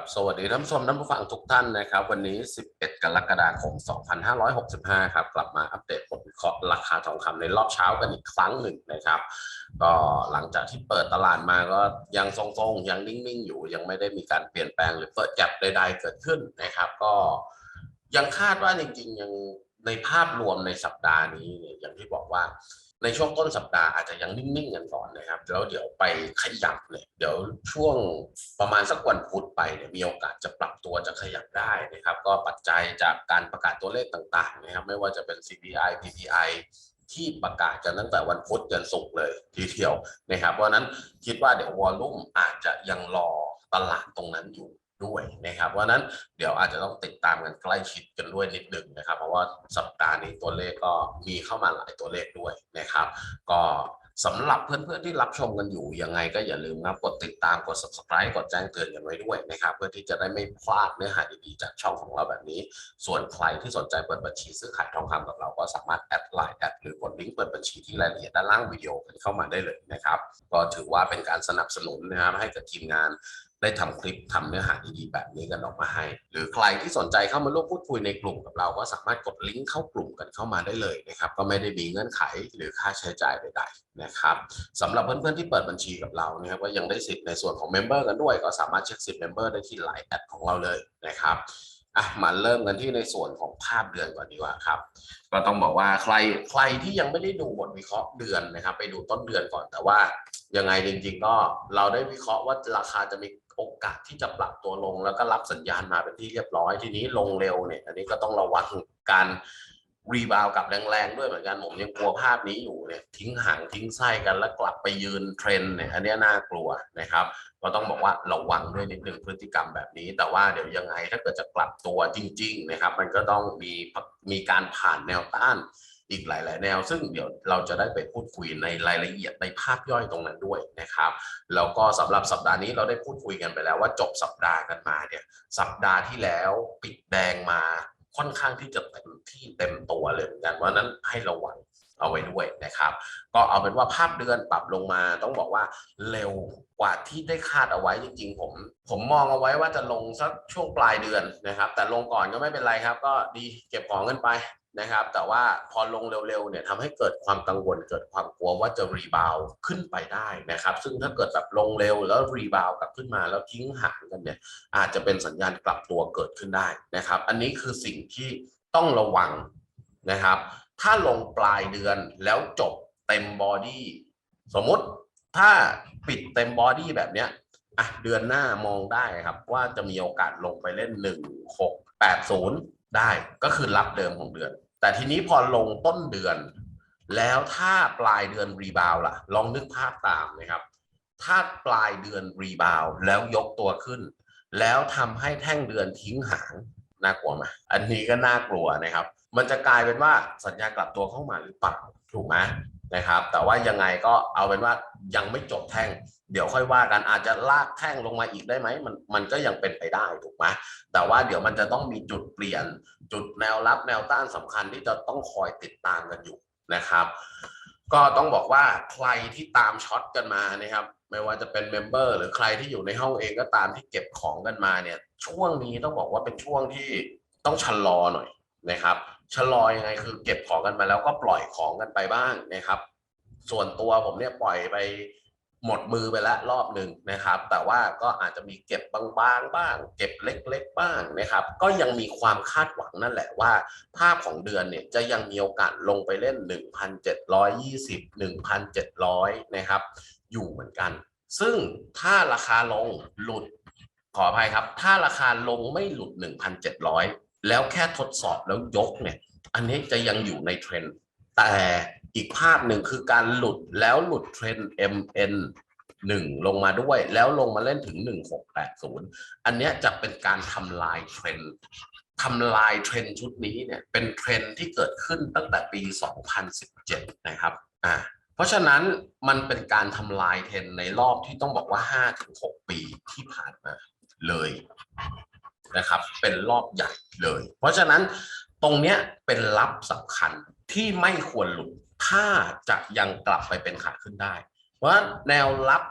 ครับสวัสดีท่านผู้ชมท่านผู้ฟังทุกท่านนะครับ วันนี้ 11 กรกฎาคม 2565 ครับ กลับมาอัปเดตผลวิเคราะห์ราคาทองคำในรอบเช้ากันอีกครั้งหนึ่งนะครับ ก็หลังจากที่เปิดตลาดมาก็ยังทรงๆ ยังนิ่งๆ อยู่ ยังไม่ได้มีการเปลี่ยนแปลงหรือเปิดจับใดๆเกิดขึ้นนะครับ ก็ยังคาดว่าจริงๆยังในภาพรวมในสัปดาห์นี้อย่างที่บอกว่า ในช่วงต้นสัปดาห์อาจจะยังนิ่งๆกันก่อนนะครับ แล้วเดี๋ยวไปขยับเนี่ยเดี๋ยวช่วงประมาณสักวันพุธไปเนี่ยมีโอกาสจะปรับตัวจะขยับได้นะครับ ก็ปัจจัยจากการประกาศตัวเลขต่างๆนะครับ ไม่ว่าจะเป็น CPI PPI ที่ประกาศกันตั้งแต่วันพุธจนศุกร์เลยทีเดียวนะครับ เพราะนั้นคิดว่าเดี๋ยววอลลุ่มอาจจะยังรอตลาดตรงนั้นอยู่ ด้วยนะครับเพราะนั้นเดี๋ยวอาจจะต้องติดตามกันใกล้ชิดกันด้วยนิดหนึ่งนะครับ เพราะว่าสัปดาห์นี้ตัวเลขก็มีเข้ามาหลายตัวเลขด้วยนะครับ ก็สำหรับเพื่อนๆที่รับชมกันอยู่ยังไงก็อย่าลืมครับกดติดตามกด subscribe กดแจ้งเตือนกันไว้ด้วยนะครับ เพื่อที่จะได้ไม่พลาดเนื้อหาดีๆจากช่องของเราแบบนี้ ส่วนใครที่สนใจเปิดบัญชีซื้อขายทองคำกับเราก็สามารถแอดไลน์แอดหรือกดลิงก์เปิดบัญชีที่รายละเอียดด้านล่างวิดีโอกันเข้ามาได้เลยนะครับ ก็ถือว่าเป็นการสนับสนุนนะครับให้กับทีมงาน ได้ทำคลิปทำเนื้อหาดีๆแบบนี้กันออกมาให้ หรือใครที่สนใจเข้ามาร่วมพูดคุยในกลุ่มกับเราก็สามารถกดลิงก์เข้ากลุ่มกันเข้ามาได้เลยนะครับก็ไม่ได้มีเงื่อนไขหรือค่าใช้จ่ายใดๆนะครับสำหรับเพื่อนๆที่เปิดบัญชีกับเรานะครับก็ยังได้สิทธิ์ในส่วนของเมมเบอร์กันด้วย ก็สามารถเช็คสิทธิ์เมมเบอร์ได้ที่ไลน์แอดของเราเลยนะครับอะมาเริ่มกันที่ในส่วนของภาพเดือนก่อนดีกว่าครับก็ต้องบอกว่าใครใครที่ยังไม่ได้ดูบทวิเคราะห์เดือนนะครับ ไปดูต้นเดือนก่อนแต่ว่ายังไงจริง ๆ ก็เราได้วิเคราะห์ว่าราคาจะมีโอกาสที่จะปรับตัวลงแล้วก็รับสัญญาณมาเป็นที่เรียบร้อย ทีนี้ลงเร็วเนี่ย อันนี้ก็ต้องระวังการรีบาวกับแรงๆด้วยเหมือนกันผมยังกลัวภาพนี้อยู่เนี่ยทิ้งหางทิ้งไส้กันแล้วกลับไปยืนเทรนเนี่ยอันนี้น่ากลัวนะครับ ก็ต้องบอกว่าระวังด้วยนิดนึงพฤติกรรมแบบนี้ แต่ว่าเดี๋ยวยังไงถ้าเกิดจะกลับตัวจริง ๆ นะครับ มันก็ต้องมีมีการผ่านแนวต้าน อีกหลาย ๆ แนว ซึ่งเดี๋ยวเราจะได้ไปพูดคุยในรายละเอียดในภาพย่อยตรงนั้นด้วยนะครับแล้วก็สำหรับสัปดาห์นี้เราได้พูดคุยกันไปแล้วว่าจบสัปดาห์กันมาเนี่ยสัปดาห์ที่แล้วปิดแดงมาค่อนข้างที่จะเต็มที่เต็มตัวเลยเหมือนกันว่านั้นให้ระวังเอาไว้ด้วยนะครับ ก็เอาเป็นว่าภาพเดือนปรับลงมาต้องบอกว่าเร็วกว่าที่ได้คาดเอาไว้จริง ๆ ผมผมมองเอาไว้ว่าจะลงสักช่วงปลายเดือนนะครับ แต่ลงก่อนก็ไม่เป็นไรครับ ก็ดีเก็บของกันไป นะครับ แต่ว่าพอลงเร็วๆเนี่ยทำให้เกิดความกังวลเกิดความกลัวว่าจะรีบาวขึ้นไปได้นะครับ ซึ่งถ้าเกิดแบบลงเร็วแล้วรีบาวกลับขึ้นมาแล้วทิ้งห่างกันเนี่ย อาจจะเป็นสัญญาณกลับตัวเกิดขึ้นได้นะครับ อันนี้คือสิ่งที่ต้องระวังนะครับ ถ้าลงปลายเดือนแล้วจบเต็มบอดี้สมมติถ้าปิดเต็มบอดี้แบบเนี้ยอะเดือนหน้ามองได้ครับว่าจะมีโอกาสลงไปเล่น1 6 8 0 ได้ก็คือรับเดิมของเดือน แต่ทีนี้พอลงต้นเดือน แล้วถ้าปลายเดือนรีบาวล่ะ ลองนึกภาพตามนะครับ ถ้าปลายเดือนรีบาวแล้วยกตัวขึ้น แล้วทำให้แท่งเดือนทิ้งหางน่ากลัวไหมอันนี้ก็น่ากลัวนะครับ มันจะกลายเป็นว่าสัญญากลับตัวเข้ามาหรือเปล่าถูกไหม นะครับ แต่ว่ายังไงก็เอาเป็นว่ายังไม่จบแท่ง เดี๋ยวค่อยว่ากันอาจจะลากแท่งลงมาอีกได้ไหมมันมันก็ยังเป็นไปได้ถูกไหมแต่ว่าเดี๋ยวมันจะต้องมีจุดเปลี่ยน จุดแนวรับแนวต้านสำคัญที่จะต้องคอยติดตามกันอยู่นะครับ ก็ต้องบอกว่าใครที่ตามช็อตกันมานะครับไม่ว่าจะเป็นเมมเบอร์หรือใครที่อยู่ในห้องเองก็ตามที่เก็บของกันมาเนี่ยช่วงนี้ต้องบอกว่าเป็นช่วงที่ต้องชะลอหน่อยนะครับ ชะลอยังไงคือเก็บของกันมาแล้วก็ปล่อยของกันไปบ้างนะครับ ส่วนตัวผมเนี่ยปล่อยไปหมดมือไปแล้วรอบหนึ่งนะครับ แต่ว่าก็อาจจะมีเก็บบางๆบ้าง เก็บเล็ก ๆ บ้างนะครับ ก็ยังมีความคาดหวังนั่นแหละว่า ภาพของเดือนเนี่ยจะยังมีโอกาสลงไปเล่น 1,720 1,700 นะครับ อยู่เหมือนกัน ซึ่งถ้าราคาลงหลุดขออภัยครับ ถ้าราคาลงไม่หลุด 1,700 แล้วแค่ทดสอบแล้วยกเนี่ย อันนี้จะยังอยู่ในเทรนด์แต่อีกภาพหนึ่งคือการหลุดแล้วหลุดเทรนด์ MN 1 ลงมาด้วย แล้วลงมาเล่นถึง 1680 อันนี้จะเป็นการทำลายเทรนด์ทำลายเทรนด์ชุดนี้เนี่ยเป็นเทรนด์ที่เกิดขึ้นตั้งแต่ปี 2017 นะครับอ่าเพราะฉะนั้นมันเป็นการทำลายเทรนด์ในรอบที่ต้องบอกว่า 5-6 ปีที่ผ่านมาเลย นะครับ เป็นรอบใหญ่เลย เพราะฉะนั้นตรงเนี้ยเป็นลับสำคัญที่ไม่ควรหลุดถ้าจะยังกลับไปเป็นขาขึ้นได้ว่าแนวรับ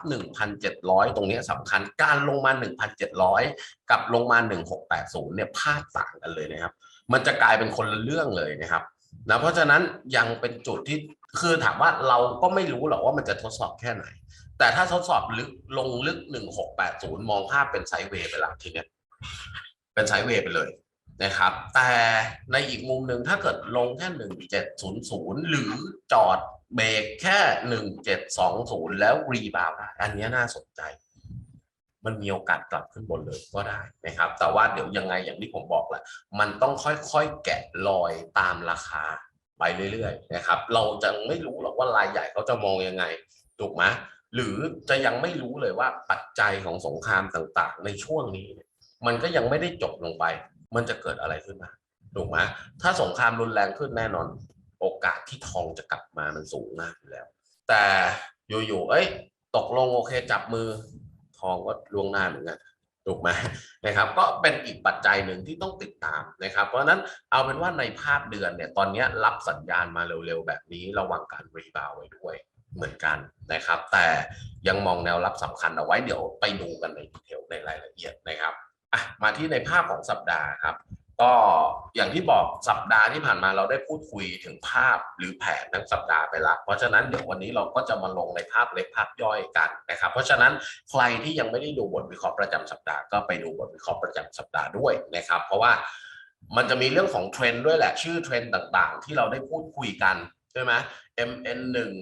1,700 ตรงเนี้ยสำคัญ การลงมา 1,700 กับลงมา 1680 เนี่ยภาพต่างกันเลยนะครับ มันจะกลายเป็นคนละเรื่องเลยนะครับนะเพราะฉะนั้นยังเป็นจุดที่คือถามว่าเราก็ไม่รู้หรอกว่ามันจะทดสอบแค่ไหน แต่ถ้าทดสอบลึกลงลึก 1680 มองภาพเป็นไซด์เวย์ไปแล้วทีเนี้ย เป็นไซด์เวย์ไปเลยนะครับ แต่ในอีกมุมหนึ่งถ้าเกิดลงแค่ 1700 หรือจอดเบรกแค่ 1720 แล้วรีบาวด์ได้อันนี้น่าสนใจ มันมีโอกาสกลับขึ้นบนเลยก็ได้นะครับ แต่ว่าเดี๋ยวยังไงอย่างที่ผมบอกแหละมันต้องค่อยๆแกะรอยตามราคาไปเรื่อยๆนะครับ เราจะไม่รู้หรอกว่ารายใหญ่เขาจะมองยังไงถูกไหมหรือจะยังไม่รู้เลยว่าปัจจัยของสงครามต่างๆ ในช่วงนี้เนี่ย มันก็ยังไม่ได้จบลงไป มันจะเกิดอะไรขึ้นมาถูกไหมถ้าสงครามรุนแรงขึ้นแน่นอน โอกาสที่ทองจะกลับมามันสูงมากอยู่แล้ว แต่อยู่ๆเอ้ย ตกลงโอเคจับมือ ทองก็ล่วงหน้าเหมือนกันถูกไหมนะครับ ก็เป็นอีกปัจจัยหนึ่งที่ต้องติดตามนะครับ เพราะฉะนั้นเอาเป็นว่าในภาพเดือนเนี่ยตอนนี้รับสัญญาณมาเร็วๆ แบบนี้ระวังการรีบาวไว้ด้วยเหมือนกันนะครับ แต่ยังมองแนวรับสำคัญเอาไว้เดี๋ยวไปดูกันในดีเทลในรายละเอียดนะครับ อะมาที่ในภาพของสัปดาห์ครับ ก็อย่างที่บอกสัปดาห์ที่ผ่านมาเราได้พูดคุยถึงภาพหรือแผนทั้งสัปดาห์ไปละเพราะฉะนั้นเดี๋ยววันนี้เราก็จะมาลงในภาพเล็กภาพย่อยกันนะครับ เพราะฉะนั้นใครที่ยังไม่ได้ดูบทวิเคราะห์ประจำสัปดาห์ก็ไปดูบทวิเคราะห์ประจำสัปดาห์ด้วยนะครับ เพราะว่ามันจะมีเรื่องของเทรนด์ด้วยแหละชื่อเทรนด์ต่างๆ ที่เราได้พูดคุยกันใช่ไหม MN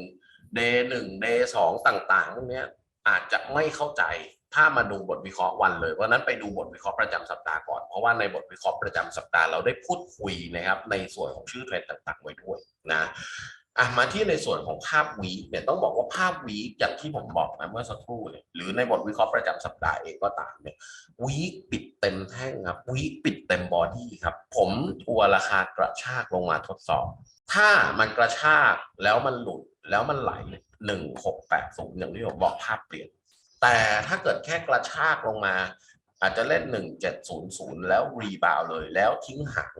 1 Day 1 Day 2ต่างๆพวกนี้อาจจะไม่เข้าใจ ถ้ามาดูบทวิเคราะห์วันเลยเพราะนั้นไปดูบทวิเคราะห์ประจำสัปดาห์ก่อน เพราะว่าในบทวิเคราะห์ประจำสัปดาห์เราได้พูดคุยนะครับในส่วนของชื่อเทรนด์ต่าง ๆ ไว้ด้วยนะอะมาที่ในส่วนของภาพวีเนี่ยต้องบอกว่าภาพวีอย่างที่ผมบอกนะเมื่อสักครู่เนี่ยหรือในบทวิเคราะห์ประจำสัปดาห์เองก็ตามเนี่ยวีปิดเต็มแท่งครับวีปิดเต็มบอดี้ครับ ผมทัวร์ราคากระชากลงมาทดสอบ ถ้ามันกระชากแล้วมันหลุดแล้วมันไหลหนึ่งหกแปดศูนย์อย่างที่ผมบอกภาพเปลี่ยน แต่ถ้าเกิดแค่กระชากลงมา อาจจะเล่น 1700 แล้วรีบาวเลยแล้วทิ้งหาง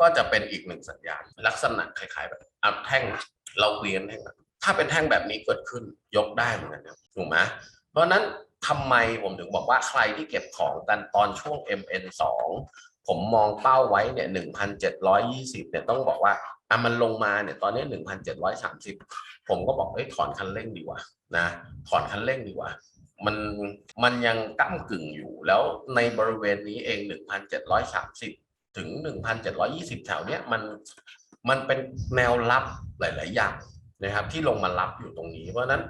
ก็จะเป็นอีกหนึ่งสัญญาณ ลักษณะคล้ายๆแบบอะแท่งเราเวียนแท่งถ้าเป็นแท่งแบบนี้เกิดขึ้นยกได้เหมือนกันนะถูกไหมเพราะฉะนั้นทำไมผมถึงบอกว่าใครที่เก็บของกันตอนช่วง MN 2 ผมมองเป้าไว้เนี่ย1,720เนี่ยต้องบอกว่าอะมันลงมาเนี่ยตอนนี้ 1,730 ผมก็บอกเอ้ยถอนคันเร่งดีกว่านะ ถอนคันเร่งดีกว่า มันมันยังก้ากึ่งอยู่ แล้วในบริเวณนี้เอง 1,730 ถึง 1,720 แถวเนี้ยมันมันเป็นแนวรับหลาย ๆ อย่างนะครับ ที่ลงมารับอยู่ตรงนี้ เพราะนั้น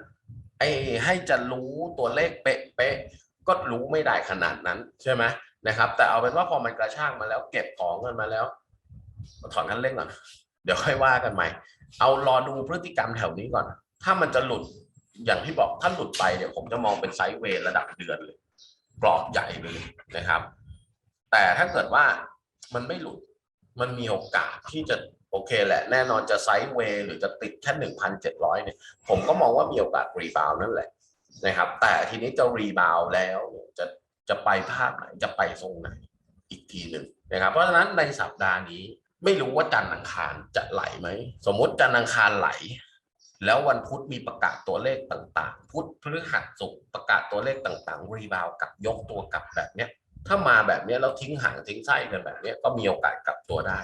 ไอ้ให้จะรู้ตัวเลขเป๊ะๆก็รู้ไม่ได้ขนาดนั้นใช่ไหมนะครับ แต่เอาเป็นว่าพอมันกระชากมาแล้วเก็บของกันมาแล้วถอนคันเร่งก่อนเดี๋ยวค่อยว่ากันใหม่ เอารอดูพฤติกรรมแถวนี้ก่อน ถ้ามันจะหลุด อย่างที่บอกถ้าหลุดไปเนี่ยผมจะมองเป็นไซด์เวย์ระดับเดือนเลยกรอบใหญ่เลยนะครับ แต่ถ้าเกิดว่ามันไม่หลุดมันมีโอกาสที่จะโอเคแหละ แน่นอนจะไซด์เวย์หรือจะติดแค่หนึ่งพันเจ็ดร้อยเนี่ยผมก็มองว่ามีโอกาสรีบาวนั่นแหละนะครับ แต่ทีนี้จะรีบาวแล้วจะจะไปภาพไหนจะไปทรงไหนอีกทีหนึ่งนะครับ เพราะฉะนั้นในสัปดาห์นี้ไม่รู้ว่าจันทร์อังคารจะไหลไหม สมมติจันทร์อังคารไหล แล้ววันพุธมีประกาศตัวเลขต่างๆ พุธพฤหัสศุกร์ประกาศตัวเลขต่างๆ รีบาวกับยกตัวกลับแบบเนี้ยถ้ามาแบบเนี้ยแล้วทิ้งห่างทิ้งไส้กันแบบเนี้ยก็มีโอกาสกลับตัวได้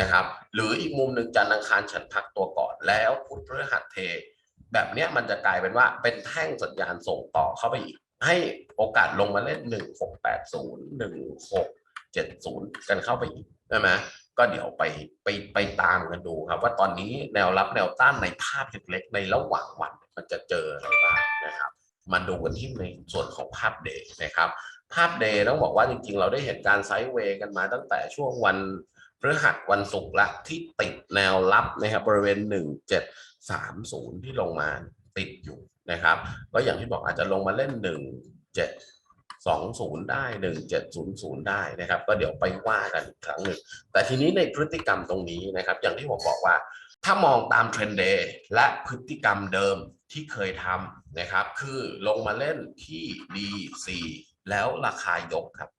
นะครับ หรืออีกมุมหนึ่งจันทร์อังคารฉันพักตัวก่อนแล้วพุธพฤหัสเท แบบเนี้ยมันจะกลายเป็นว่าเป็นแท่งสัญญาณส่งต่อเข้าไปอีก ให้โอกาสลงมาเล่นหนึ่งหกแปดศูนย์หนึ่งหกเจ็ดศูนย์กันเข้าไปอีกใช่ไหม ก็เดี๋ยวไปไปไปตามกันดูครับ ว่าตอนนี้แนวรับแนวต้านในภาพเล็กๆในระหว่างวันมันจะเจออะไรบ้างนะครับมาดูกันที่ในส่วนของภาพเดย์นะครับ ภาพเดย์ต้องบอกว่าจริงๆ เราได้เห็นการไซด์เวย์กันมาตั้งแต่ช่วงวันพฤหัสวันศุกร์ละที่ติดแนวรับนะครับบริเวณ 1730 ที่ลงมาติดอยู่นะครับ ก็อย่างที่บอกอาจจะลงมาเล่น 17 20 ได้ 1700 ได้นะครับ ก็เดี๋ยวไปว่ากันอีกครั้งหนึ่ง แต่ทีนี้ในพฤติกรรมตรงนี้นะครับ อย่างที่ผมบอกว่า ถ้ามองตามเทรนด์เดย์และพฤติกรรมเดิมที่เคยทำนะครับ คือลงมาเล่นที่ D4 แล้วราคายกครับ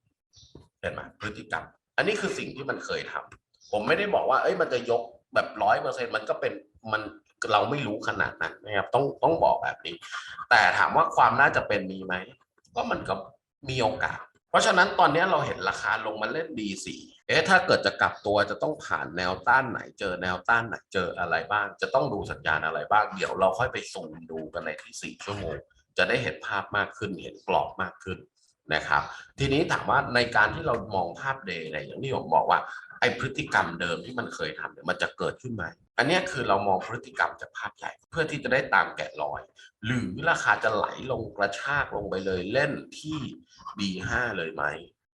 เห็นไหมพฤติกรรม อันนี้คือสิ่งที่มันเคยทำผมไม่ได้บอกว่าเอ้ยมันจะยกแบบร้อยเปอร์เซ็นมันก็เป็นมันเราไม่รู้ขนาดนั้นนะครับต้องต้องบอกแบบนี้ แต่ถามว่าความน่าจะเป็นมีไหมก็มันก็ มีโอกาส เพราะฉะนั้นตอนนี้เราเห็นราคาลงมาเล่น D4 เอ๊ะถ้าเกิดจะกลับตัวจะต้องผ่านแนวต้านไหนเจอแนวต้านไหนเจออะไรบ้าง จะต้องดูสัญญาณอะไรบ้าง เดี๋ยวเราค่อยไปซูมดูกันในที่ 4 ชั่วโมง จะได้เห็นภาพมากขึ้นเห็นกรอบมากขึ้นนะครับ ทีนี้ถามว่าในการที่เรามองภาพเดย์เนี่ยอย่างที่ผมบอกว่า ไอพฤติกรรมเดิมที่มันเคยทำเนี่ยมันจะเกิดขึ้นไหมอันนี้คือเรามองพฤติกรรมจากภาพใหญ่เพื่อที่จะได้ตามแกะรอย หรือราคาจะไหลลงกระชากลงไปเลยเล่นที่ D5 เลยไหม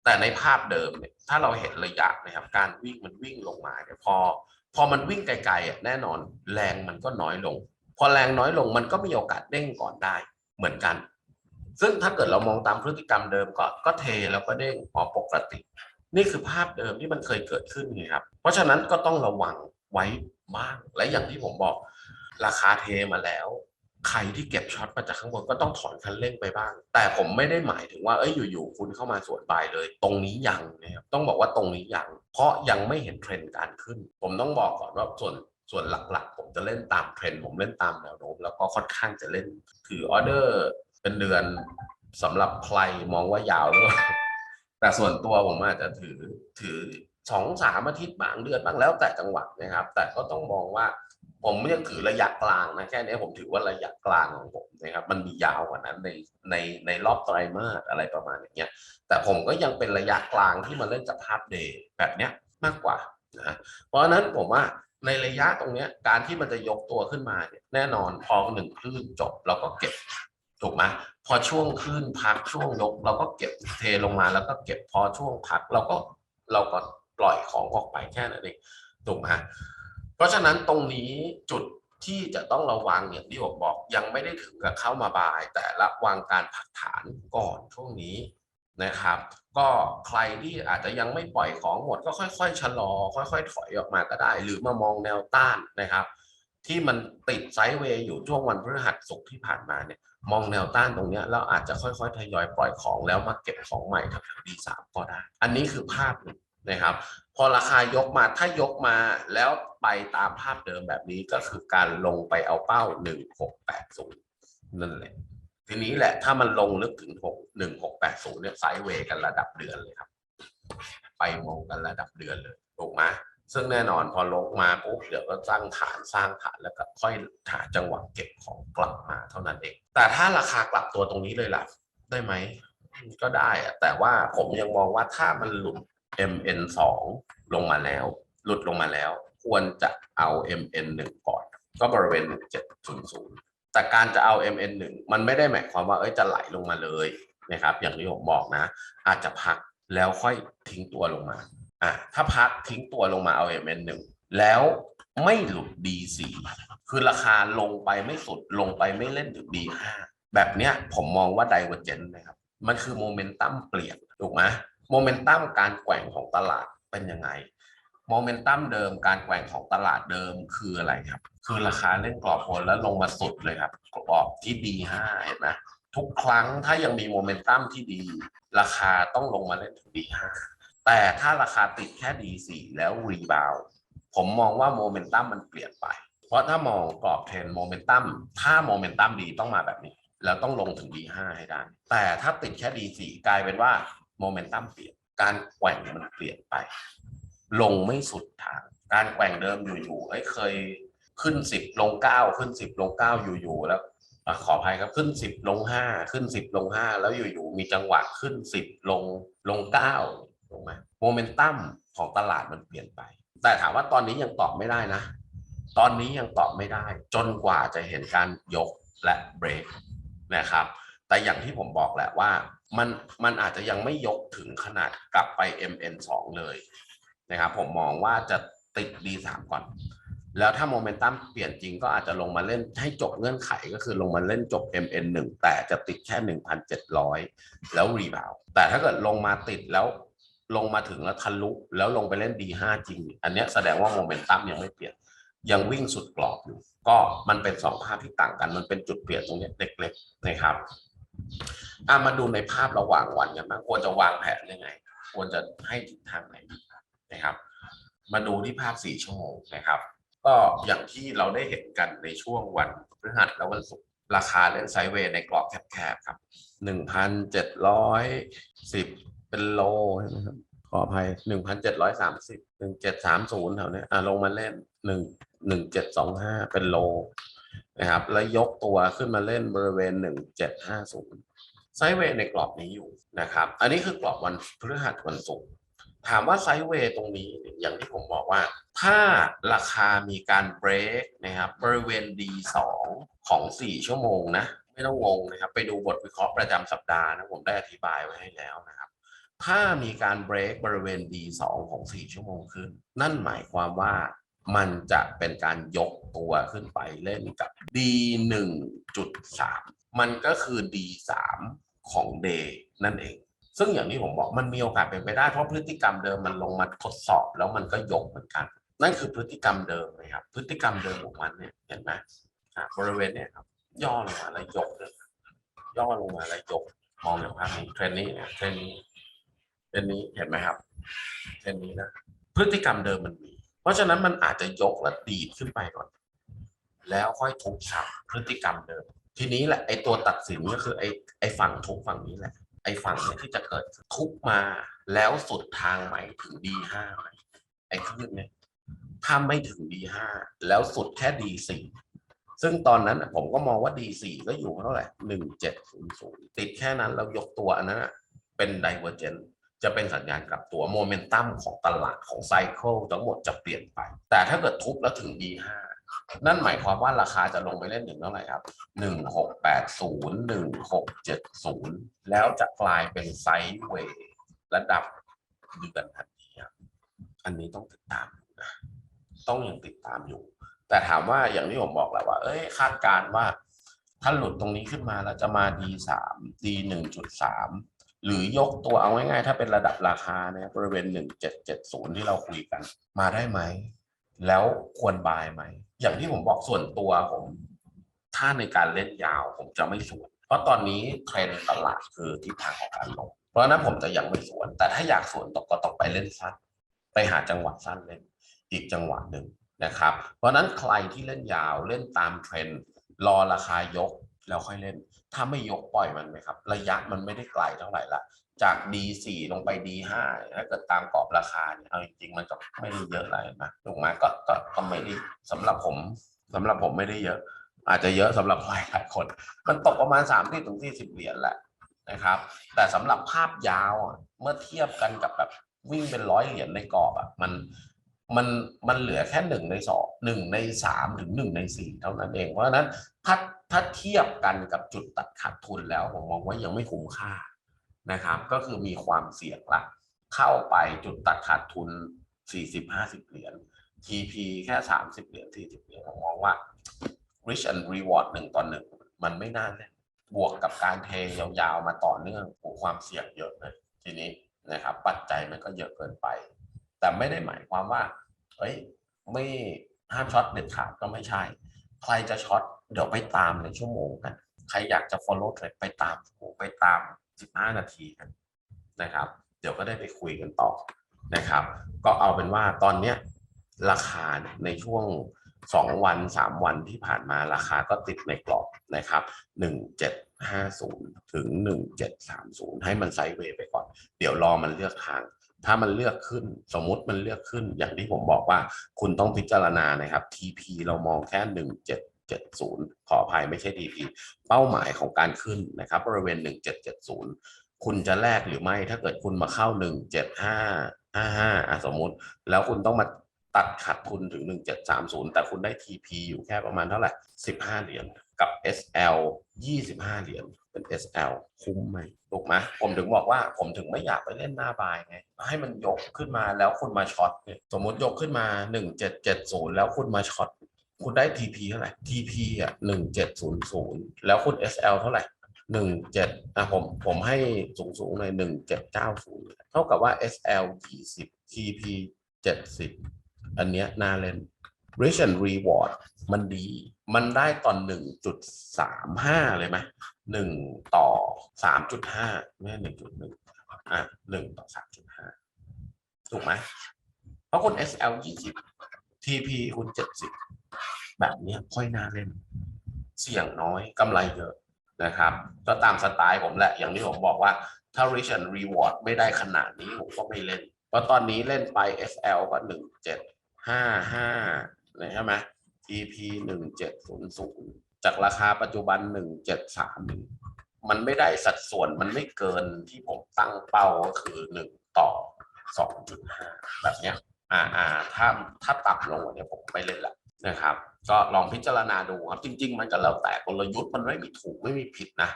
แต่ในภาพเดิมเนี่ยถ้าเราเห็นระยะนะครับการวิ่งมันวิ่งลงมาเนี่ยพอ พอมันวิ่งไกลๆอะแน่นอนแรงมันก็น้อยลง พอแรงน้อยลงมันก็มีโอกาสเด้งก่อนได้เหมือนกัน ซึ่งถ้าเกิดเรามองตามพฤติกรรมเดิมก็ก็เทแล้วก็เด้งพอปกติ นี่คือภาพเดิมที่มันเคยเกิดขึ้นไงครับ เพราะฉะนั้นก็ต้องระวังไว้บ้าง และอย่างที่ผมบอก ราคาเทมาแล้ว ใครที่เก็บช็อตมาจากข้างบนก็ต้องถอนคันเร่งไปบ้าง แต่ผมไม่ได้หมายถึงว่าเอ้ยอยู่ๆคุณเข้ามาสวนบายเลย ตรงนี้ยังนะครับต้องบอกว่าตรงนี้ยัง เพราะยังไม่เห็นเทรนด์การขึ้น ผมต้องบอกก่อนว่าส่วนส่วนหลักๆ ผมจะเล่นตามเทรนด์ผมเล่นตามแนวโน้มแล้วก็ค่อนข้างจะเล่นถือออเดอร์เป็นเดือนสำหรับใครมองว่ายาวด้วย แต่ส่วนตัวผมอาจจะถือถือสองสามอาทิตย์บางเดือนบ้างแล้วแต่จังหวะนะครับ แต่ก็ต้องมองว่าผมไม่ยังถือระยะกลางนะแค่นี้ผมถือว่าระยะกลางของผมนะครับ มันมียาวกว่านั้นในในในรอบไตรมาสอะไรประมาณอย่างเงี้ย แต่ผมก็ยังเป็นระยะกลางที่มาเล่นจากภาพเดย์แบบเนี้ยมากกว่านะเพราะฉะนั้นผมว่าในระยะตรงเนี้ยการที่มันจะยกตัวขึ้นมาเนี่ยแน่นอนพอหนึ่งคลื่นจบเราก็เก็บ ถูกไหมพอช่วงคลื่นพักช่วงยก เราก็เก็บเทลงมาแล้วก็เก็บพอช่วงพักเราก็เราก็ปล่อยของออกไปแค่นั้นเองถูกไหมเพราะฉะนั้นตรงนี้จุดที่จะต้องระวังอย่างที่ผมบอกยังไม่ได้ถึงกับเข้ามาบาย แต่ระวังการพักฐานก่อนช่วงนี้นะครับ ก็ใครที่อาจจะยังไม่ปล่อยของหมดก็ค่อย ๆ ชะลอ ค่อย ๆ ถอยออกมาก็ได้ หรือมามองแนวต้านนะครับ ที่มันติดไซด์เวย์อยู่ช่วงวันพฤหัสศุกร์ที่ผ่านมาเนี่ย มองแนวต้านตรงนี้ยแล้วอาจจะค่อยๆทยอยปล่อยของแล้วมาเก็บของใหม่แถวๆ D3 ก็ได้ อันนี้คือภาพหนึ่งนะครับ พอราคายกมาถ้ายกมาแล้วไปตามภาพเดิมแบบนี้ก็คือการลงไปเอาเป้า 1680 นั่นแหละ ทีนี้แหละถ้ามันลงลึกถึง 6 1680 เนี่ยไซด์เวย์กันระดับเดือนเลยครับ ไปมองกันระดับเดือนเลยถูกไหม ซึ่งแน่นอนพอลงมาปุ๊บเดี๋ยวก็สร้างฐานสร้างฐานแล้วก็ค่อยหาจังหวะเก็บของกลับมาเท่านั้นเอง แต่ถ้าราคากลับตัวตรงนี้เลยล่ะ ได้ไหม ก็ได้อะแต่ว่าผมยังมองว่าถ้ามันหลุด MN 2 ลงมาแล้ว หลุดลงมาแล้ว ควรจะเอา MN 1 ก่อน ก็บริเวณ 1700 แต่การจะเอา MN 1 มันไม่ได้หมายความว่าเอ้ยจะไหลลงมาเลยนะครับ อย่างที่ผมบอกนะ อาจจะพักแล้วค่อยทิ้งตัวลงมา อะถ้าพักทิ้งตัวลงมาเอา MN 1แล้วไม่หลุด D4 คือราคาลงไปไม่สุดลงไปไม่เล่นถึง D5 แบบเนี้ยผมมองว่า divergent นนะครับมันคือโมเมนตัมเปลี่ยนถูกไหมโมเมนตัมการแกว่งของตลาดเป็นยังไงโมเมนตัมเดิมการแกว่งของตลาดเดิมคืออะไรครับ คือราคาเล่นกรอบโพลแล้วลงมาสุดเลยครับกรอบที่ D5 เห็นไหมทุกครั้งถ้ายังมีโมเมนตัมที่ดี ราคาต้องลงมาเล่นถึง D5 แต่ถ้าราคาติดแค่ D4 แล้วรีบาวผมมองว่าโมเมนตัมมันเปลี่ยนไป เพราะถ้ามองกรอบเทรนโมเมนตัมถ้าโมเมนตัมดีต้องมาแบบนี้ แล้วต้องลงถึง D5 ให้ได้ แต่ถ้าติดแค่ D4 กลายเป็นว่าโมเมนตัมเปลี่ยน การแกว่งมันเปลี่ยนไป ลงไม่สุดทาง การแกว่งเดิมอยู่ๆเอ้ยเคยขึ้น 10 ลง 9 ขึ้น 10 ลง 9 อยู่ๆแล้วอขออภัยครับขึ้น 10 ลง 5 ขึ้น 10 ลง 5 แล้วอยู่ๆมีจังหวะขึ้น 10 ลงลง 9 ถูกไหมโมเมนตัมของตลาดมันเปลี่ยนไป แต่ถามว่าตอนนี้ยังตอบไม่ได้นะ ตอนนี้ยังตอบไม่ได้ จนกว่าจะเห็นการยกและเบรกนะครับ แต่อย่างที่ผมบอกแหละว่ามันมันอาจจะยังไม่ยกถึงขนาดกลับไป MN2 เลยนะครับผมมองว่าจะติด D3 ก่อน แล้วถ้าโมเมนตัมเปลี่ยนจริงก็อาจจะลงมาเล่นให้จบเงื่อนไขก็คือลงมาเล่นจบ MN1 แต่จะติดแค่ 1,700 แล้วรีบาวแต่ถ้าเกิดลงมาติดแล้ว ลงมาถึงแล้วทะลุแล้วลงไปเล่น D5 จริง อันนี้แสดงว่าโมเมนตัมยังไม่เปลี่ยน ยังวิ่งสุดกรอบอยู่ ก็มันเป็นสองภาพที่ต่างกัน มันเป็นจุดเปลี่ยนตรงนี้เล็กๆนะครับอะมาดูในภาพระหว่างวันกันบ้างควรจะวางแผนยังไง ควรจะให้ทิศทางไหนนะครับ มาดูที่ภาพสี่ชั่วโมงนะครับ ก็อย่างที่เราได้เห็นกันในช่วงวันพฤหัสและวันศุกร์ราคาเล่นไซด์เวย์ในกรอบแคบๆครับหนึ่งพันเจ็ดร้อยสิบ เป็นโลใช่ไหมครับขออภัยหนึ่งพันเจ็ดร้อยสามสิบหนึ่งเจ็ดสามศูนย์แถวนี้อะลงมาเล่นหนึ่งหนึ่งเจ็ดสองห้าเป็นโลนะครับ แล้วยกตัวขึ้นมาเล่นบริเวณหนึ่งเจ็ดห้าศูนย์ไซเวย์ในกรอบนี้อยู่นะครับ อันนี้คือกรอบวันพฤหัสวันศุกร์ถามว่าไซเวย์ตรงนี้อย่างที่ผมบอกว่า ถ้าราคามีการเบรกนะครับบริเวณ D2 ของ 4 ชั่วโมงนะ ไม่ต้องงงนะครับ ไปดูบทวิเคราะห์ประจำสัปดาห์นะ ผมได้อธิบายไว้ให้แล้วนะครับ ถ้ามีการเบรกบริเวณ D2 ของ 4 ชั่วโมงขึ้น นั่นหมายความว่ามันจะเป็นการยกตัวขึ้นไปเล่นกับ D1.3 มันก็คือ D3 ของ Day นั่นเอง ซึ่งอย่างที่ผมบอกมันมีโอกาสเป็นไปได้เพราะพฤติกรรมเดิมมันลงมาทดสอบแล้วมันก็ยกเหมือนกัน นั่นคือพฤติกรรมเดิมนะครับ พฤติกรรมเดิมของมันเนี่ยเห็นไหมบริเวณเนี่ยครับย่อลงมาแล้วยกเลยย่อลงมาแล้วยกมองอย่างภาพนี้เทรนนี้เนี่ยเทรนนี้ เทรนนี้เห็นไหมครับเทรนนี้นะพฤติกรรมเดิมมันมี เพราะฉะนั้นมันอาจจะยกและดีดขึ้นไปก่อน แล้วค่อยทุบซ้ำพฤติกรรมเดิม ทีนี้แหละไอ้ตัวตัดสินก็คือไอ้ไอ้ฝั่งทุบฝั่งนี้แหละ ไอ้ฝั่งนี้ที่จะเกิดทุบมาแล้วสุดทางไหมถึง D5 ไหมไอ้คลื่นเนี่ยถ้าไม่ถึง D5 แล้วสุดแค่ D4 ซึ่งตอนนั้นผมก็มองว่า D4 ก็อยู่เท่าไหร่หนึ่งเจ็ดศูนย์ศูนย์ติดแค่นั้นแล้วยกตัวอันนั้นเป็นไดเวอร์เจน จะเป็นสัญญาณกลับตัวโมเมนตัมของตลาดของไซเคิลทั้งหมดจะเปลี่ยนไป แต่ถ้าเกิดทุบแล้วถึง D5 นั่นหมายความว่าราคาจะลงไปเล่นถึงเท่าไหร่ครับหนึ่งหกแปดศูนย์หนึ่งหกเจ็ดศูนย์แล้วจะกลายเป็นไซด์เวย์ระดับเดือนทันทีครับอันนี้ต้องติดตามนะต้องยังติดตามอยู่ แต่ถามว่าอย่างที่ผมบอกแหละว่า เอ้ยคาดการณ์ว่าถ้าหลุดตรงนี้ขึ้นมาแล้วจะมา D สาม D หนึ่งจุดสาม หรือยกตัวเอาง่ายๆ ถ้าเป็นระดับราคาเนี่ยบริเวณหนึ่งเจ็ดเจ็ดศูนย์ที่เราคุยกัน มาได้ไหม แล้วควรบายไหม อย่างที่ผมบอกส่วนตัวผมถ้าในการเล่นยาวผมจะไม่สวน เพราะตอนนี้เทรนด์ตลาดคือทิศทางของการลง เพราะนั้นผมจะยังไม่สวน แต่ถ้าอยากสวนตกก็ต้องไปเล่นสั้น ไปหาจังหวะสั้นเล่น อีกจังหวะหนึ่งนะครับ เพราะฉะนั้นใครที่เล่นยาวเล่นตามเทรนด์รอราคายกแล้วค่อยเล่น ถ้าไม่ยกปล่อยมันไหมครับ ระยะมันไม่ได้ไกลเท่าไหร่ละจาก D4 ลงไป D5 ถ้าเกิดตามกรอบราคาเนี่ยเอาจริงๆมันก็ไม่ได้เยอะอะไรนะถูกไหมก็ก็ก็ไม่ได้สำหรับผมสำหรับผมไม่ได้เยอะ อาจจะเยอะสำหรับหลายหลายคน มันตกประมาณ3ามที่ถึงที่สิบเหรียญแหละนะครับ แต่สำหรับภาพยาวเมื่อเทียบกันกับแบบวิ่งเป็นร้อยเหรียญในกรอบอะมัน มันมันเหลือแค่หนึ่งในสองหนึ่งในสามถึงหนึ่งในสี่เท่านั้นเอง เพราะฉะนั้นถ้าถ้าเทียบกันกับจุดตัดขาดทุนแล้วผมมองว่ายังไม่คุ้มค่านะครับ ก็คือมีความเสี่ยงละเข้าไปจุดตัดขาดทุน40-50เหรียญ TP แค่30เหรียญ40เหรียญผมมองว่า risk and reward หนึ่งต่อหนึ่งมันไม่น่าเล่นบวกกับการเทยาวๆมาต่อเนื่องโอ้ความเสี่ยงเยอะเลยทีนี้นะครับ ปัจจัยมันก็เยอะเกินไป แต่ไม่ได้หมายความว่าเฮ้ย ไม่ห้ามช็อตเด็ดขาดก็ไม่ใช่ ใครจะช็อตเดี๋ยวไปตามในชั่วโมงกัน ใครอยากจะ follow trade ไปตามโมงไปตาม 15 นาทีกันนะครับ เดี๋ยวก็ได้ไปคุยกันต่อนะครับ ก็เอาเป็นว่าตอนเนี้ยราคาในช่วง 2 วัน 3 วันที่ผ่านมาราคาก็ติดในกรอบนะครับ 1750 ถึง 1730 ให้มันไซด์เวย์ไปก่อน เดี๋ยวรอมันเลือกทาง ถ้ามันเลือกขึ้นสมมุติมันเลือกขึ้น อย่างที่ผมบอกว่าคุณต้องพิจารณานะครับ TP เรามองแค่1770 ขออภัยไม่ใช่ TP เป้าหมายของการขึ้นนะครับ บริเวณ 1770 คุณจะแลกหรือไม่ถ้าเกิดคุณมาเข้า 17555อะสมมุติ แล้วคุณต้องมาตัดขาดทุนถึง 1730 แต่คุณได้ TP อยู่แค่ประมาณเท่าไหร่ 15 เหรียญกับ SL 25 เหรียญ เป็น SL คุ้มไหมถูกไหมผมถึงบอกว่าผมถึงไม่อยากไปเล่นหน้าบายไง ให้มันยกขึ้นมาแล้วคุณมาช็อตเนี่ยสมมติยกขึ้นมา 1770 แล้วคุณมาช็อตคุณได้ TP เท่าไหร่ TP อะหนึ่งเจ็ดศูนย์ศูนย์แล้วคุณ SL เท่าไหร่หนึ่งเจ็ดอะผมผมให้สูงสูงเลยหนึ่งเจ็ดเก้าศูนย์เท่ากับว่า SL ยี่สิบ TP เจ็ดสิบอันเนี้ยน่าเล่น Risk and Reward มันดี มันได้ตอนหนึ่งจุดสามห้าเลยไหมหนึ่งต่อสามจุดห้าไม่ใช่หนึ่งจุดหนึ่งอะหนึ่งต่อสามจุดห้าถูกไหมเพราะคุณ SL ยี่สิบ TP คุณเจ็ดสิบแบบเนี้ยค่อยน่าเล่น เสี่ยงน้อยกำไรเยอะนะครับ ก็ตามสไตล์ผมแหละ อย่างที่ผมบอกว่าถ้า Rich and Reward ไม่ได้ขนาดนี้ผมก็ไม่เล่น เพราะตอนนี้เล่นไป SL ก็หนึ่งเจ็ดห้าห้า ใช่ไหม TP หนึ่งเจ็ดศูนย์ศูนย์จากราคาปัจจุบันหนึ่งเจ็ดสามหนึ่งมันไม่ได้สัดส่วนมันไม่เกินที่ผมตั้งเป้าก็คือหนึ่งต่อสองจุดห้าแบบเนี้ยอ่าอ่าถ้าถ้าต่ำลงกว่านี้ผมไม่เล่นละนะครับ ก็ลองพิจารณาดูครับจริง ๆ มันก็แล้วแต่กลยุทธ์มันไม่มีถูกไม่มีผิดนะ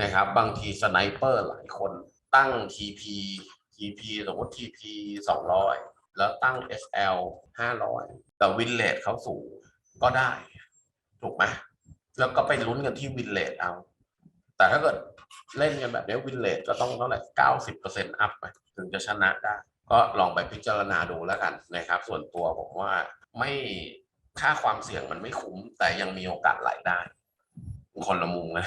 นะครับ บางทีสไนเปอร์หลายคนตั้ง TP TP สมมติ TP 200 แล้วตั้ง SL 500 แต่วินเลทเขาสูงก็ได้ ถูกไหมแล้วก็ไปลุ้นกันที่วินเลทเอา แต่ถ้าเกิดเล่นกันแบบนี้วินเลทก็ต้องเท่าไหร่เก้าสิบเปอร์เซ็นต์อัพไปถึงจะชนะได้ ก็ลองไปพิจารณาดูแล้วกันนะครับ ส่วนตัวผมว่าไม่ค่าความเสี่ยงมันไม่คุ้ม แต่ยังมีโอกาสไหลได้คนละมุมนะ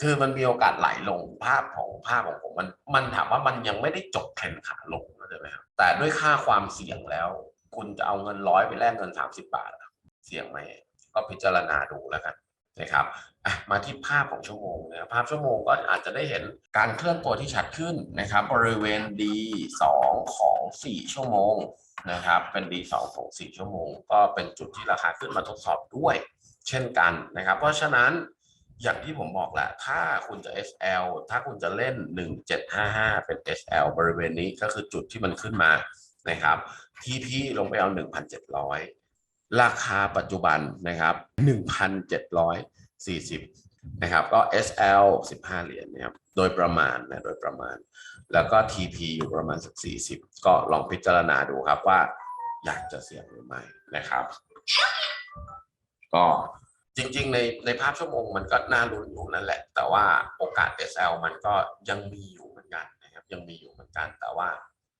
คือมันมีโอกาสไหลลงภาพของภาพของผมมันมันถามว่ามันยังไม่ได้จบเทรนขาลงเข้าใจไหมครับ แต่ด้วยค่าความเสี่ยงแล้ว คุณจะเอาเงินร้อยไปแลกเงินสามสิบบาท เสี่ยงไหมก็พิจารณาดูแล้วกันนะครับมาที่ภาพของชั่วโมงนะภาพชั่วโมงก็อาจจะได้เห็นการเคลื่อนตัวที่ชัดขึ้นนะครับ บริเวณ D2 ของ 4 ชั่วโมงนะครับ เป็น D2 ของ 4 ชั่วโมง ก็เป็นจุดที่ราคาขึ้นมาทดสอบด้วย เช่นกันนะครับ เพราะฉะนั้น อย่างที่ผมบอกแหละ ถ้าคุณจะ SL ถ้าคุณจะเล่น 1755 เป็น SL บริเวณนี้ก็คือจุดที่มันขึ้นมานะครับ TP ลงไปเอา 1,700 ราคาปัจจุบันนะครับ 1,740 นะครับ ก็ SL 15 เหรียญนะครับ โดยประมาณนะ โดยประมาณ แล้วก็ TP อยู่ประมาณสัก 40 ก็ลองพิจารณาดูครับว่าอยากจะเสี่ยงหรือไม่นะครับ ก็ จริงๆในในภาพชั่วโมงมันก็น่าลุ้นอยู่นั่นแหละ แต่ว่าโอกาส SL มันก็ยังมีอยู่เหมือนกันนะครับยังมีอยู่เหมือนกันแต่ว่า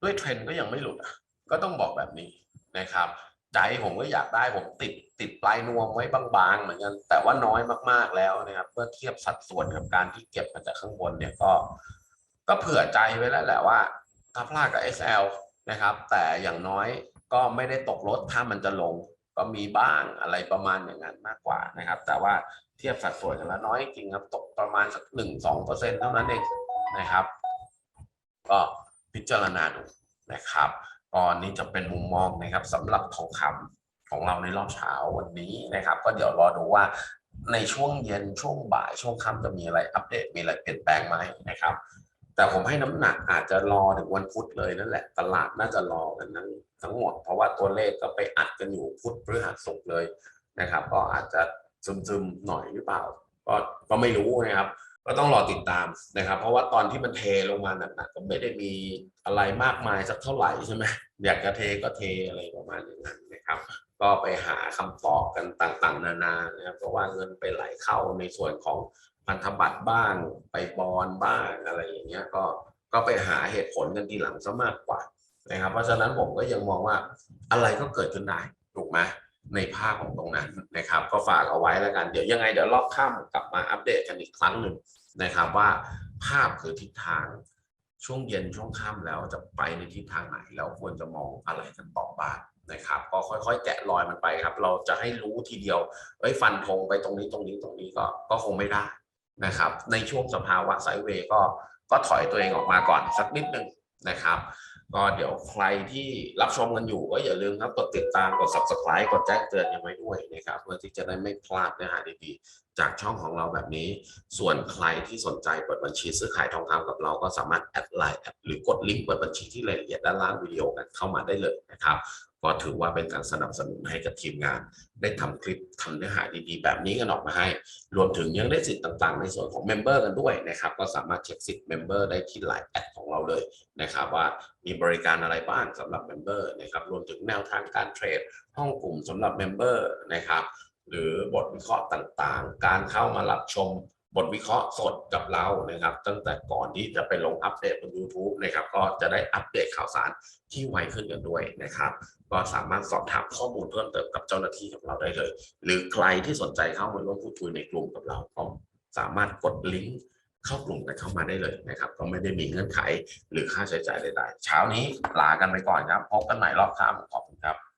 ด้วยเทรนด์ก็ยังไม่หลุดอะก็ต้องบอกแบบนี้นะครับ ใจผมก็อยากได้ผมติดติดปลายนวมไว้บางๆเหมือนกันแต่ว่าน้อยมากๆแล้วนะครับเมื่อเทียบสัดส่วนกับการที่เก็บมาจากข้างบนเนี่ยก็ ก็เผื่อใจไว้แล้วแหละว่า ถ้าพลาดกับ SL นะครับ แต่อย่างน้อยก็ไม่ได้ตกรถถ้ามันจะลง ก็มีบ้างอะไรประมาณอย่างนั้นมากกว่านะครับ แต่ว่าเทียบสัดส่วนกันแล้วน้อยจริงครับตกประมาณสักหนึ่งสองเปอร์เซ็นเท่านั้นเองนะครับ ก็พิจารณาดูนะครับก็นี้จะเป็นมุมมองนะครับสำหรับทองคำของเราในรอบเช้าวันนี้นะครับ ก็เดี๋ยวรอดูว่าในช่วงเย็นช่วงบ่ายช่วงค่ำจะมีอะไรอัปเดตมีอะไรเปลี่ยนแปลงไหมนะครับ แต่ผมให้น้ำหนักอาจจะรอถึงวันพุธเลยนั่นแหละ ตลาดน่าจะรอกันทั้งทั้งหมด เพราะว่าตัวเลขก็ไปอัดกันอยู่พุธพฤหัสศุกร์เลยนะครับ ก็อาจจะซึมๆหน่อยหรือเปล่า ก็ก็ไม่รู้นะครับ ก็ต้องรอติดตามนะครับ เพราะว่าตอนที่มันเทลงมาหนักๆก็ไม่ได้มีอะไรมากมายสักเท่าไหร่ใช่ไหมอยากจะเทก็เทอะไรประมาณอย่างนั้นนะครับ ก็ไปหาคำตอบกันต่างๆ นานานะครับเพราะว่าเงินไปไหลเข้าในส่วนของ พันธบัตรบ้างไปบอลบ้างอะไรอย่างเงี้ยก็ก็ไปหาเหตุผลกันทีหลังซะมากกว่านะครับ เพราะฉะนั้นผมก็ยังมองว่าอะไรก็เกิดขึ้นได้ถูกไหมในภาพของตรงนั้นนะครับ ก็ฝากเอาไว้แล้วกันเดี๋ยวยังไงเดี๋ยวรอบค่ำกลับมาอัปเดตกันอีกครั้งหนึ่งนะครับว่าภาพคือทิศทางช่วงเย็นช่วงค่ำแล้วจะไปในทิศทางไหนแล้วควรจะมองอะไรกันต่อบ้างนะครับก็ค่อยๆ แกะรอยมันไปครับ เราจะให้รู้ทีเดียวเอ้ยฟันธงไปตรงนี้ตรงนี้ตรงนี้ก็ก็คงไม่ได้ นะครับ ในช่วงสภาวะไซเวย์ก็ก็ถอยตัวเองออกมาก่อนสักนิดนึงนะครับ ก็เดี๋ยวใครที่รับชมกันอยู่ก็อย่าลืมครับกดติดตามกด subscribe กดแจ้งเตือนกันไว้ด้วยนะครับ เพื่อที่จะได้ไม่พลาดเนื้อหาดีๆจากช่องของเราแบบนี้ ส่วนใครที่สนใจเปิดบัญชีซื้อขายทองคำกับเราก็สามารถแอดไลน์หรือกดลิงก์เปิดบัญชีที่รายละเอียดด้านล่างวิดีโอกันเข้ามาได้เลยนะครับ ก็ถือว่าเป็นการสนับสนุนให้กับทีมงาน ได้ทำคลิปทำเนื้อหาดีๆ แบบนี้กันออกมาให้ รวมถึงยังได้สิทธิ์ต่างๆ ในส่วนของเมมเบอร์กันด้วยนะครับ ก็สามารถเช็คสิทธิ์เมมเบอร์ได้ที่ไลน์แอดของเราเลยนะครับว่ามีบริการอะไรบ้างสำหรับเมมเบอร์นะครับรวมถึงแนวทางการเทรด ห้องกลุ่มสำหรับเมมเบอร์นะครับหรือบทวิเคราะห์ต่างๆ การเข้ามารับชมบทวิเคราะห์สดกับเรานะครับ ตั้งแต่ก่อนที่จะไปลงอัปเดตบน YouTube นะครับ ก็จะได้อัปเดตข่าวสารที่ไวขึ้นกันด้วยนะครับ ก็สามารถสอบถามข้อมูลเพิ่มเติมกับเจ้าหน้าที่ของเราได้เลย หรือใครที่สนใจเข้ามาร่วมพูดคุยในกลุ่มกับเราก็สามารถกดลิงก์เข้ากลุ่มกันเข้ามาได้เลยนะครับ ก็ไม่ได้มีเงื่อนไขหรือค่าใช้จ่ายใดๆ เช้านี้ลากันไปก่อนครับ พบกันใหม่รอบค่ำขอบคุณครับ